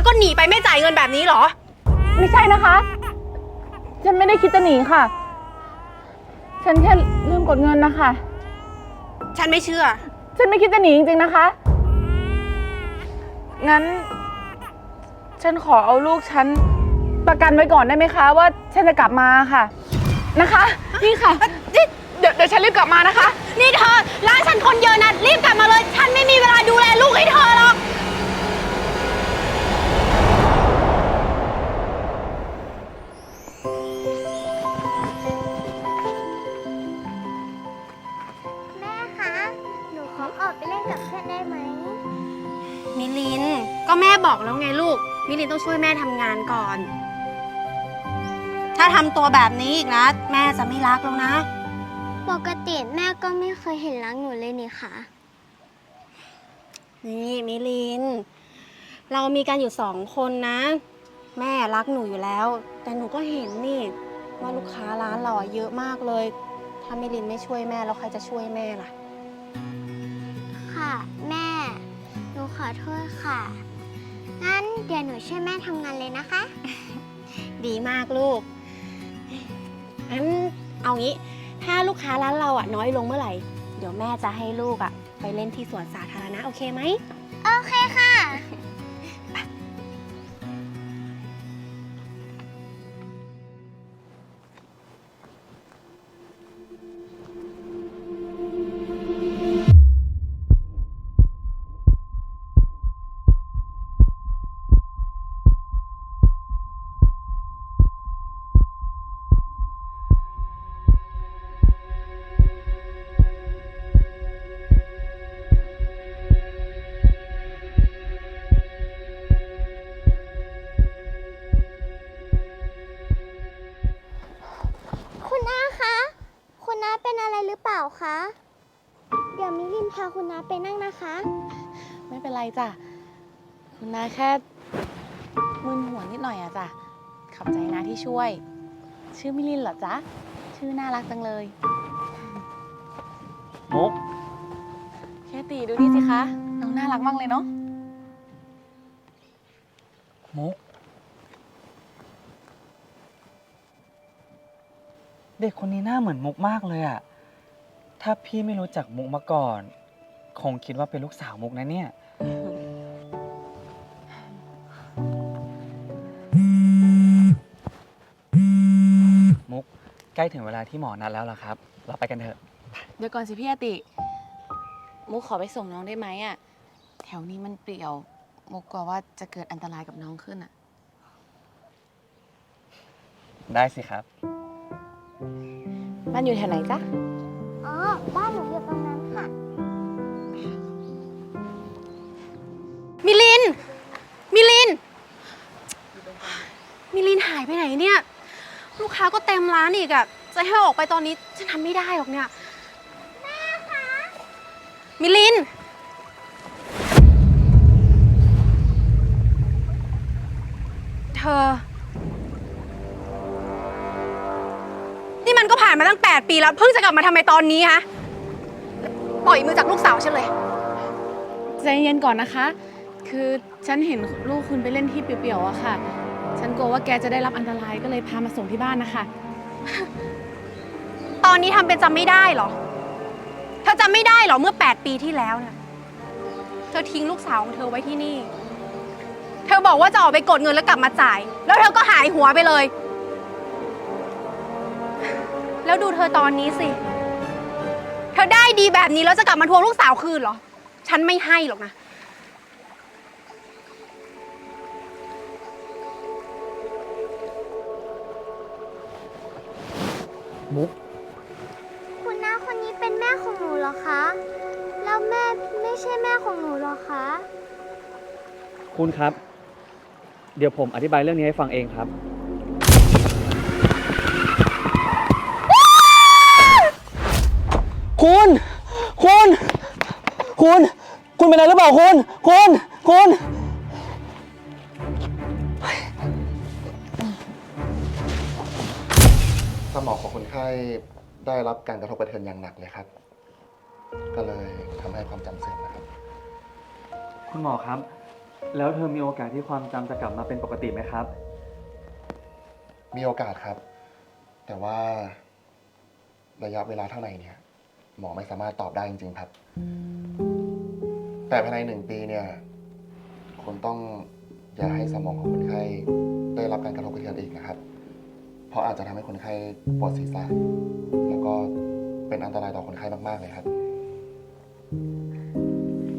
แล้วก็หนีไปไม่จ่ายเงินแบบนี้เหรอ ไม่ใช่นะคะ ฉันไม่ได้คิดจะหนีค่ะ ฉันแค่ลืมกดเงินนะคะ ฉันไม่เชื่อ ฉันไม่คิดจะหนีจริงๆนะคะ งั้น ฉันขอเอาลูกฉันประกันไว้ก่อนได้ไหมคะ ว่าฉันจะกลับมาค่ะ นะคะ นี่ค่ะ เดี๋ยวเดี๋ยวฉันรีบกลับมานะคะ นี่เธอร้านฉันคนเยอะนะรีบกลับมาเลย ฉันไม่มีเวลาดูแลลูกให้เธอหรอก แม่บอกแล้วไงลูก มิลินต้องช่วยแม่ทำงานก่อน ถ้าทำตัวแบบนี้อีกนะ แม่จะไม่รักแล้วนะ ปกติแม่ก็ไม่เคยเห็นรักหนูเลยนี่ค่ะ นี่มิลิน เรามีกันอยู่สองคนนะ แม่รักหนูอยู่แล้ว แต่หนูก็เห็นนี่ว่าลูกค้าร้านเราอะเยอะมากเลย ถ้ามิลินไม่ช่วยแม่แล้วใครจะช่วยแม่ล่ะ ค่ะ แม่ หนูขอโทษค่ะ งั้นเดี๋ยวหนูช่วยแม่ทำงานเลยนะคะ ดีมากลูกงั้นเอางี้ ถ้าลูกค้าร้านเราอะน้อยลงเมื่อไหร่ เดี๋ยวแม่จะให้ลูกอะ ไปเล่นที่สวนสาธารณะโอเคไหม โอเคค่ะ หรือเปล่าคะ เดี๋ยวมิลินพาคุณน้าไปนั่งนะคะ ไม่เป็นไรจ้ะ คุณนาแค่มึนหัวนิดหน่อยอะจ้ะ ขอบใจนะที่ช่วย ชื่อมิลินเหรอจ๊ะ ชื่อน่ารักจังเลย มุกแค่ตีดูนี่สิคะน้องน่ารักมากเลยเนาะ มุก เด็กคนนี้หน้าเหมือนมุกมากเลยอะ ถ้าพี่ไม่รู้จักมุกมาก่อน คงคิดว่าเป็นลูกสาวมุกนะเนี่ย มุกใกล้ถึงเวลาที่หมอนัดแล้วล่ะครับ เราไปกันเถอะ เดี๋ยวก่อนสิพี่อาติ มุกขอไปส่งน้องได้ไหมอะแถวนี้มันเปลี่ยว มุกกลัวว่าจะเกิดอันตรายกับน้องขึ้นอะได้สิครับบ้านอยู่แถวไหนจ๊ะอ๋อ บ้านหนูอยู่ตรงนั้นค่ะ มิลิน มิลิน มิลินหายไปไหนเนี่ย ลูกค้าก็เต็มร้านอีกอะจะให้ออกไปตอนนี้ฉันทำไม่ได้หรอกเนี่ย แม่คะ มิลิน เธอ นี่มันก็ผ่านมาตั้ง 8 ปีแล้ว เพิ่งจะกลับมาทำไมตอนนี้ฮะ ปล่อยมือจากลูกสาวฉันเลย ใจเย็นก่อนนะคะ คือฉันเห็นลูกคุณไปเล่นที่เปลี่ยวๆอะค่ะ ฉันกลัวว่าแกจะได้รับอันตรายก็เลยพามาส่งที่บ้านนะคะ ตอนนี้ทำเป็นจำไม่ได้เหรอ เธอจำไม่ได้เหรอเมื่อ 8 ปีที่แล้วเนี่ยเธอทิ้งลูกสาวของเธอไว้ที่นี่ เธอบอกว่าจะออกไปกดเงินแล้วกลับมาจ่าย แล้วเธอก็หายหัวไปเลย แล้วดูเธอตอนนี้สิ เธอได้ดีแบบนี้แล้วจะกลับมาทวงลูกสาวคืนเหรอ ฉันไม่ให้หรอกนะ มุก คุณน้าคนนี้เป็นแม่ของหนูเหรอคะ แล้วแม่ไม่ใช่แม่ของหนูเหรอคะ คุณครับ เดี๋ยวผมอธิบายเรื่องนี้ให้ฟังเองครับ คุณ คุณ คุณ คุณเป็นอะไรหรือเปล่าคุณ คุณ คุณ สมองของคนไข้ได้รับการกระทบกระเทือนอย่างหนักเลยครับ ก็เลยทำให้ความจำเสื่อมนะครับ คุณหมอครับ แล้วเธอมีโอกาสที่ความจำจะกลับมาเป็นปกติไหมครับ มีโอกาสครับ แต่ว่าระยะเวลาเท่าไหร่เนี่ย หมอไม่สามารถตอบได้จริง ๆ ครับ แต่ภายในหนึ่งปีเนี่ยคุณต้องอย่าให้สมองของคนไข้ได้รับการกระทบกระเทือนอีกนะครับ เพราะอาจจะทำให้คนไข้ปวดศีรษะแล้วก็เป็นอันตรายต่อคนไข้มากๆเลยครับ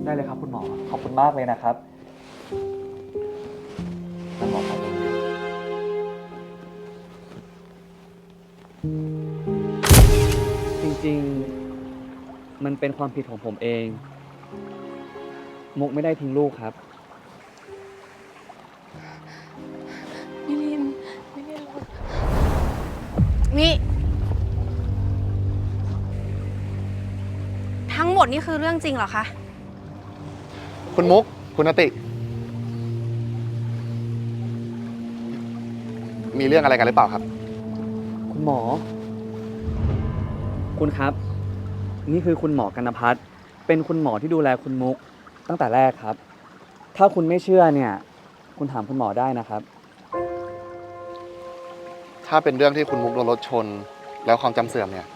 ได้เลยครับคุณหมอ ขอบคุณมากเลยนะครับ ท่านหมอครับจริงๆ มันเป็นความผิดของผมเอง มุกไม่ได้ทิ้งลูกครับ มิลินมิลินลูกนี่ทั้งหมดนี่คือเรื่องจริงเหรอคะ คุณมุก คุณนติ มีเรื่องอะไรกันหรือเปล่าครับ คุณหมอ คุณครับ นี่คือคุณหมอกันพัฒน์เป็นคุณหมอที่ดูแลคุณมุกตั้งแต่แรกครับ ถ้าคุณไม่เชื่อเนี่ย คุณถามคุณหมอได้นะครับ ถ้าเป็นเรื่องที่คุณมุกโดนรถชน แล้วความจำเสื่อมเนี่ย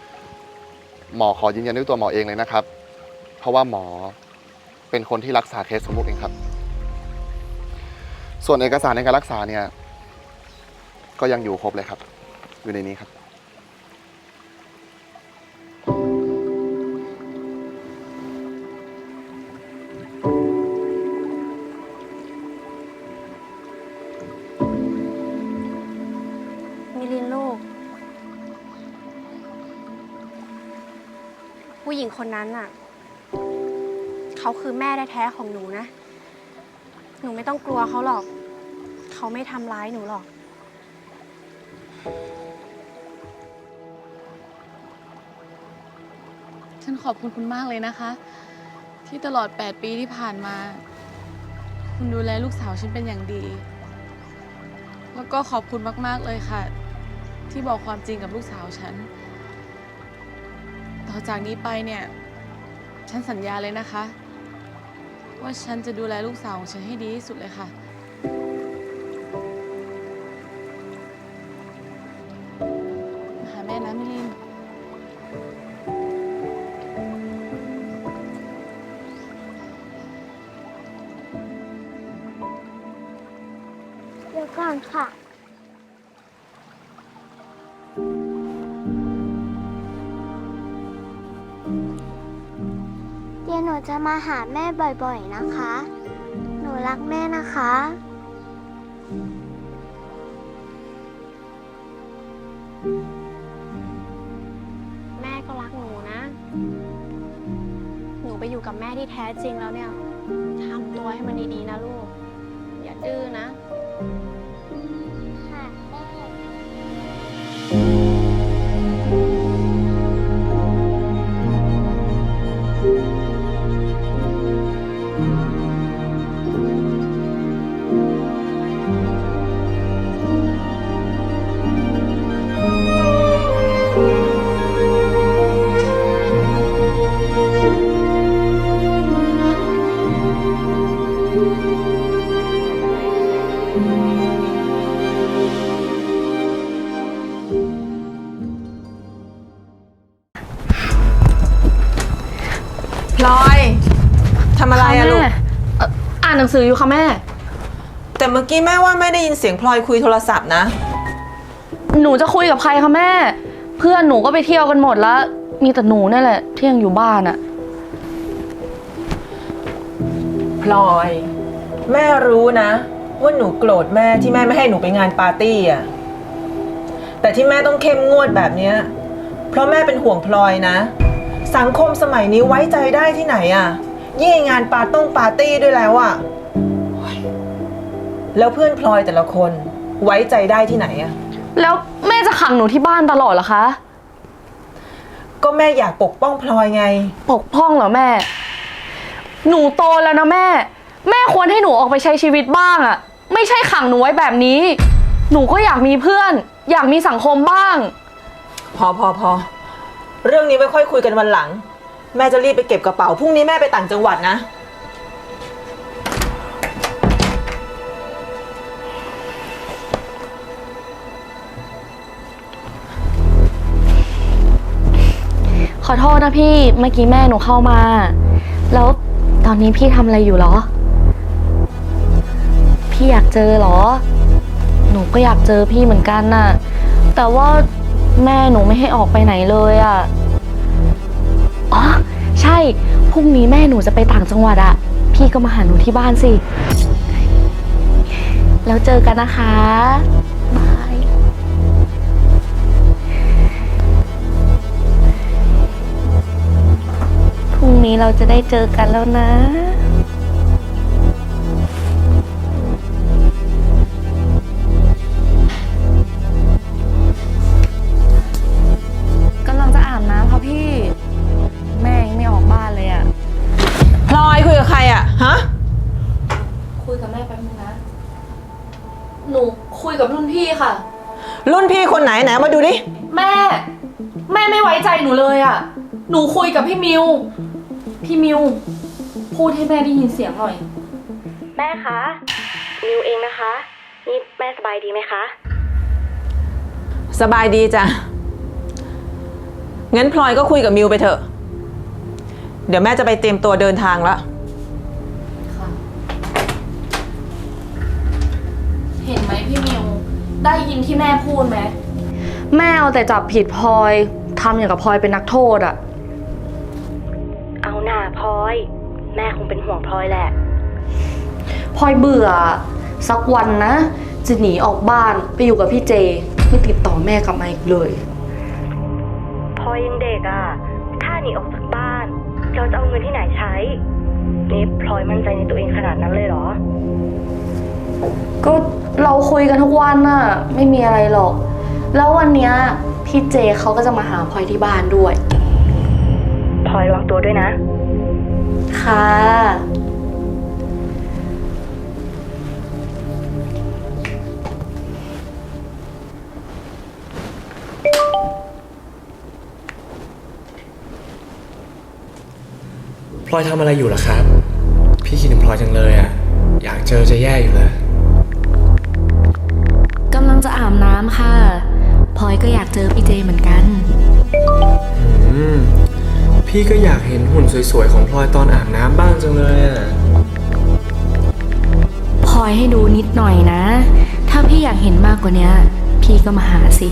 หมอขอยืนยันด้วยตัวหมอเองเลยนะครับ เพราะว่าหมอเป็นคนที่รักษาเคสของมุกเองครับ ส่วนเอกสารในการรักษาเนี่ย ก็ยังอยู่ครบเลยครับ อยู่ในนี้ครับ นั้นน่ะ เขาคือแม่แท้ๆของหนูนะ หนูไม่ต้องกลัวเขาหรอก เขาไม่ทำร้ายหนูหรอก ฉันขอบคุณคุณมากเลยนะคะ ที่ตลอด 8 ปีที่ผ่านมา คุณดูแลลูกสาวฉันเป็นอย่างดี แล้วก็ขอบคุณมากๆเลยค่ะ ที่บอกความจริงกับลูกสาวฉัน ต่อจากนี้ไปเนี่ย ฉันสัญญาเลยนะคะ ว่าฉันจะดูแลลูกสาวของฉันให้ดีที่สุดเลยค่ะ หาแม่นะมิลิน เดี๋ยวก่อนค่ะ จะมาหาแม่บ่อยๆนะคะ หนูรักแม่นะคะ แม่ก็รักหนูนะ หนูไปอยู่กับแม่ที่แท้จริงแล้วเนี่ยทำตัวให้มันดีๆนะลูก อย่าดื้อนะ สืออยู่ค่ะแม่ แต่เมื่อกี้แม่ว่าไม่ได้ยินเสียงพลอยคุยโทรศัพท์นะ หนูจะคุยกับใครคะแม่ เพื่อนหนูก็ไปเที่ยวกันหมดแล้ว มีแต่หนูนี่แหละที่ยังอยู่บ้านอะพลอย แม่รู้นะ ว่าหนูโกรธแม่ที่แม่ไม่ให้หนูไปงานปาร์ตี้อะแต่ที่แม่ต้องเข้มงวดแบบเนี้ยเพราะแม่เป็นห่วงพลอยนะ สังคมสมัยนี้ไว้ใจได้ที่ไหนอะยิ่งงานปาร์ต้งปาร์ตี้ด้วยแล้วอะโอ๊ย แล้วเพื่อนพลอยแต่ละคนไว้ใจได้ที่ไหนอะแล้วแม่จะขังหนูที่บ้านตลอดเหรอคะ ก็แม่อยากปกป้องพลอยไง ปกป้องเหรอแม่ หนูโตแล้วนะแม่ แม่ควรให้หนูออกไปใช้ชีวิตบ้างอะไม่ใช่ขังหนูไว้แบบนี้ หนูก็อยากมีเพื่อน อยากมีสังคมบ้าง พอพอพอเรื่องนี้ไว้ค่อยคุยกันวันหลัง แม่จะรีบไปเก็บกระเป๋าพรุ่งนี้แม่ไปต่างจังหวัดนะ ขอโทษนะพี่เมื่อกี้แม่หนูเข้ามา แล้วตอนนี้พี่ทำอะไรอยู่เหรอ พี่อยากเจอเหรอ หนูก็อยากเจอพี่เหมือนกันน่ะ แต่ว่าแม่หนูไม่ให้ออกไปไหนเลยอะ่ะอ๋อใช่พรุ่งนี้แม่หนูจะไปต่างจังหวัดอะพี่ก็มาหาหนูที่บ้านสิ แล้วเจอกันนะคะ รุ่งนี้เราจะได้เจอกันแล้วนะ กำลังจะอาบน้ำค่ะพี่ แม่ยังไม่ออกบ้านเลยอะพลอยคุยกับใครอะฮะ คุยกับแม่แป๊บนึงนะ หนูคุยกับรุ่นพี่ค่ะ รุ่นพี่คนไหนไหนเอามาดูดิ แม่ แม่ไม่ไว้ใจหนูเลยอะหนูคุยกับพี่มิว พี่มิว พูดให้แม่ได้ยินเสียงหน่อย แม่คะ มิวเองนะคะ นี่แม่สบายดีไหมคะ สบายดีจ้ะ งั้นพลอยก็คุยกับมิวไปเถอะ เดี๋ยวแม่จะไปเตรียมตัวเดินทางแล้วเห็นไหมพี่มิว ได้ยินที่แม่พูดไหม แม่เอาแต่จับผิดพลอยทำอย่างกับพลอยเป็นนักโทษอะเอาหน่าพล อย แม่คงเป็นห่วงพลอยแหละ พลอยเบื่อ สักวันนะ จะหนีออกบ้านไปอยู่กับพี่เจ ไม่ติดต่อแม่กลับมาอีกเลย พลอยยังเด็กอะถ้าหนีออกจากบ้าน เราจะเอาเงินที่ไหนใช้ นี่พลอยมั่นใจในตัวเองขนาดนั้นเลยเหรอ ก็เราคุยกันทุกวันน่ะ ไม่มีอะไรหรอก แล้ววันเนี้ยพี่เจเขาก็จะมาหาพลอยที่บ้านด้วย พลอยระวังตัวด้วยนะ ค่ะ พลอยทำอะไรอยู่ล่ะครับ พี่คิดถึงพลอยจังเลยอะ อยากเจอจะแย่อยู่เลย กำลังจะอาบน้ำค่ะพลอยก็อยากเจอพี่เจเหมือนกัน อืม พี่ก็อยากเห็นหุ่นสวยๆ ของพลอยตอนอาบน้ำบ้างจังเลยอะพลอยให้ดูนิดหน่อยนะ ถ้าพี่อยากเห็นมากกว่าเนี้ย พี่ก็มาหาสิ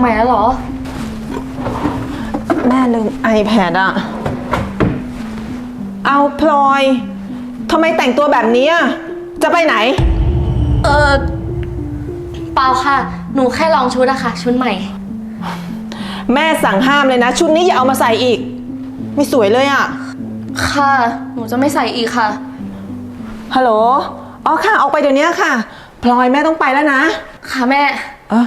ใหม่แล้วเหรอ แม่ลืม iPad อะเอาพลอยทำไมแต่งตัวแบบนี้อะจะไปไหน เออเปล่าค่ะ หนูแค่ลองชุดอะค่ะ ชุดใหม่ แม่สั่งห้ามเลยนะ ชุดนี้อย่าเอามาใส่อีก ไม่สวยเลยอะค่ะ หนูจะไม่ใส่อีกค่ะ ฮัลโหลอ๋อค่ะออกไปเดี๋ยวนี้ค่ะ พลอยแม่ต้องไปแล้วนะ ค่ะแม่ เออ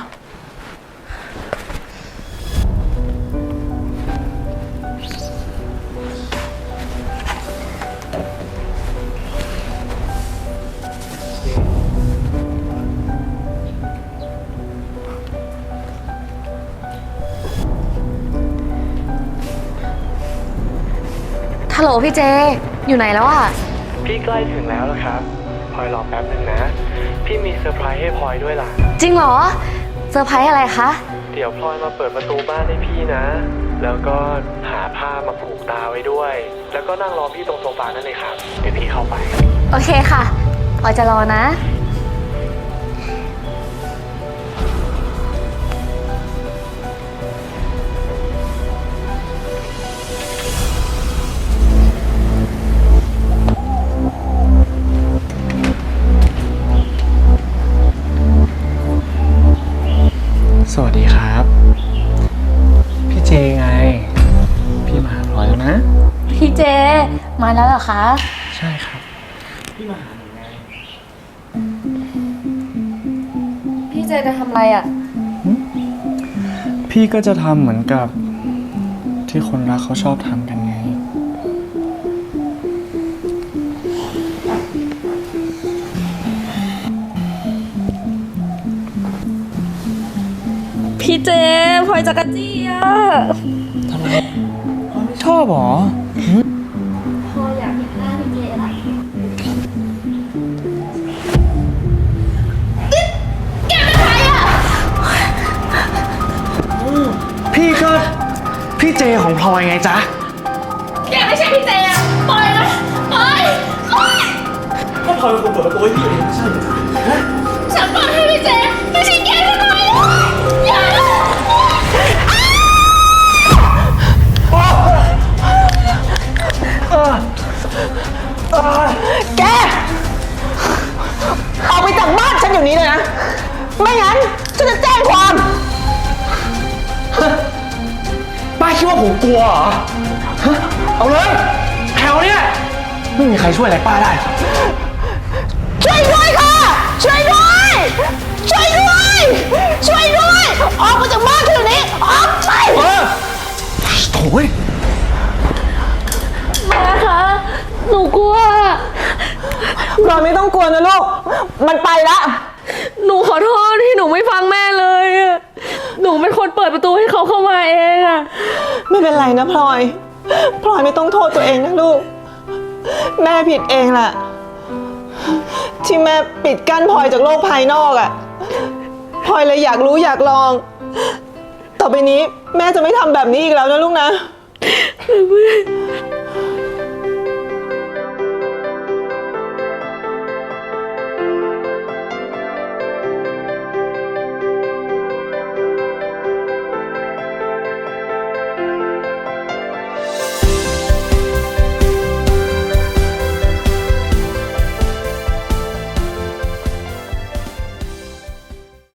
ฮัลโหลพี่เจ อยู่ไหนแล้วอะพี่ใกล้ถึงแล้วละครับพลอยรอแป๊บหนึ่งนะ พี่มีเซอร์ไพรส์ให้พลอยด้วยล่ะ จริงเหรอ เซอร์ไพรส์อะไรคะ เดี๋ยวพลอยมาเปิดประตูบ้านให้พี่นะ แล้วก็หาผ้ามาผูกตาไว้ด้วย แล้วก็นั่งรอพี่ตรงโซฟานั่นเลยครับ เดี๋ยวพี่เข้าไป โอเคค่ะออยจะรอนะ คะ ใช่ครับ พี่มาหาหนูไงพี่เจจะทำอะไรอะพี่ก็จะทำเหมือนกับที่คนรักเขาชอบทำกันไง พี่เจพลอยจักรจี้อะชอบเหรอ พี่ก็พี่เจของพลอยไงจ๊ะ แกไม่ใช่พี่เจอะปล่อยนะปล่อยปล่อยก็พลอยเป็นคนเปิดประตูให้พี่เองไม่ใช่เหรอฉันปล่อยให้พี่เจไม่ใช่แกทำไมอย่านะแก ออกไปจากบ้านฉันอยู่นี้เลยนะ ไม่งั้น ฉันจะแจ้งความ คิดว่าผมกลัวเหรอฮะเอาเลยแถวเนี้ยไม่มีใครช่วยอะไรป้าได้หรอกช่วยด้วยค่ะ ช่วยด้วย ช่วยด้วย ช่วยด้วย ออกมาจากบ้านฉันเดี๋ยวนี้ ออกไปเออโถ่ยแม่คะ หนูกลัวพลอยไม่ต้องกลัวนะลูก มันไปละ หนูขอโทษที่หนูไม่ฟังแม่เลยอะ หนูเป็นคนเปิดประตูให้เขาเข้ามาเองอะไม่เป็นไรนะพลอย พลอยไม่ต้องโทษตัวเองนะลูก แม่ผิดเองแหละที่แม่ปิดกั้นพลอยจากโลกภายนอกอะ่ะพลอยเลยอยากรู้อยากลอง ต่อไปนี้แม่จะไม่ทำแบบนี้อีกแล้วนะลูกนะแ